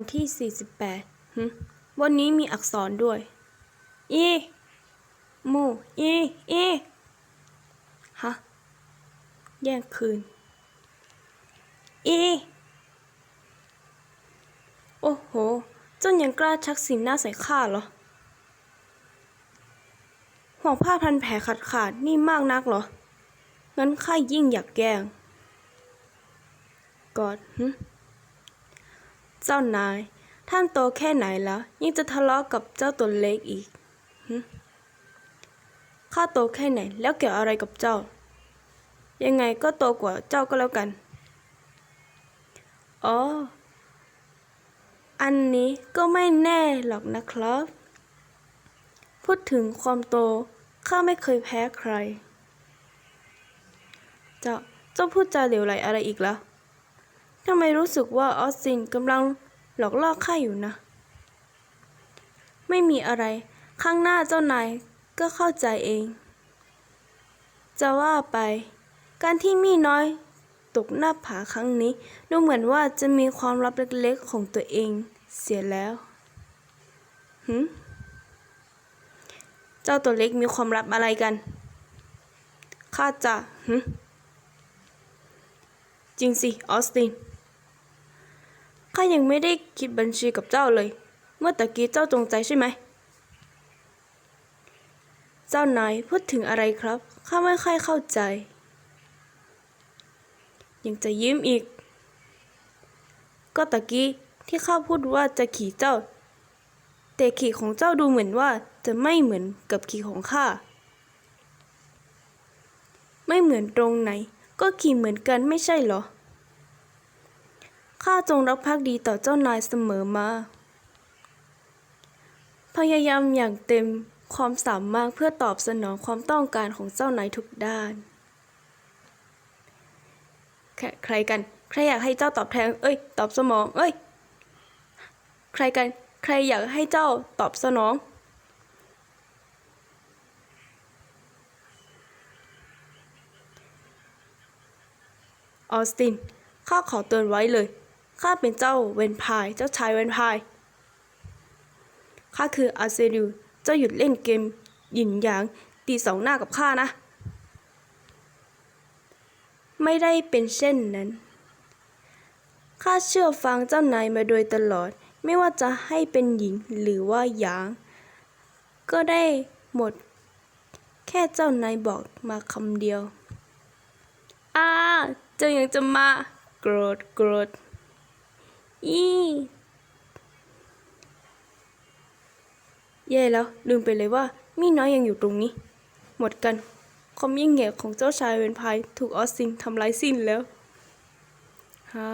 วันที่ 48หึวันนี้มีอักษรด้วย อีมูอีอีฮะ แย่งคืน อี โอ้โห เจ้ายังกล้าชักสีหน้าใส่ข้าเหรอ ห่วงผ้าพันแผลขาดขาดนี่มากนักเหรอ งั้นข้ายิ่งอยากแกล้งกอดหึ เจ้านาย ท่านโตแค่ไหนแล้ว ยังจะทะเลาะกับเจ้าตัวเล็กอีกข้าโตแค่ไหน แล้วเกี่ยวอะไรกับเจ้า ยังไงก็โตกว่าเจ้าก็แล้วกัน อ๋อ อันนี้ก็ไม่แน่หรอกนะครับ พูดถึงความโต ข้าไม่เคยแพ้ใคร เจ้า เจ้าพูดจาเหลวไหลอะไรอีกแล้ว ทำไมรู้สึกว่าออสซินกำลังหลอกล่อข้าอยู่นะ ไม่มีอะไร ข้างหน้าเจ้านายก็เข้าใจเอง จะว่าไป การที่มีน้อยตกหน้าผาครั้งนี้ ดูเหมือนว่าจะมีความลับเล็กๆของตัวเองเสียแล้วหืมเจ้าตัวเล็กมีความลับอะไรกัน ข้าจะหืมจริงสิ ออสติน ข้ายังไม่ได้คิดบัญชีกับเจ้าเลย เมื่อตะกี้เจ้าจงใจใช่ไหม เจ้านายพูดถึงอะไรครับ ข้าไม่ค่อยเข้าใจ ยังจะยิ้มอีก ก็ตะกี้ที่ข้าพูดว่าจะขี่เจ้า แต่ขี่ของเจ้าดูเหมือนว่าจะไม่เหมือนกับขี่ของข้า ไม่เหมือนตรงไหน ก็ขี่เหมือนกันไม่ใช่เหรอ ข้าจงรักภักดีต่อเจ้านายเสมอมา พยายามอย่างเต็มความสามารถเพื่อตอบสนองความต้องการของเจ้านายทุกด้านแค่ใครกัน ใครอยากให้เจ้าตอบแทน เอ้ย ตอบสมอง เอ้ย ใครกัน ใครอยากให้เจ้าตอบสนอง ออสติน ข้าขอเตือนไว้เลย ข้าเป็นเจ้าเวนพาย เจ้าชายเวนพาย ข้าคืออาเซริว เจ้าหยุดเล่นเกม หยินหยาง ตีสองหน้ากับข้านะ ไม่ได้เป็นเช่นนั้น ข้าเชื่อฟังเจ้านายมาโดยตลอด ไม่ว่าจะให้เป็นหญิงหรือว่าหยาง ก็ได้หมด แค่เจ้านายบอกมาคำเดียว อ้า เจ้ายังจะมา โกรธ โกรธ อีแย่แล้ว ลืมไปเลยว่า มีน้อยยังอยู่ตรงนี้ หมดกัน ความยิ่งใหญ่ของเจ้าชายเวนพายถูกออสซินทำลายสิ้นแล้วฮ่า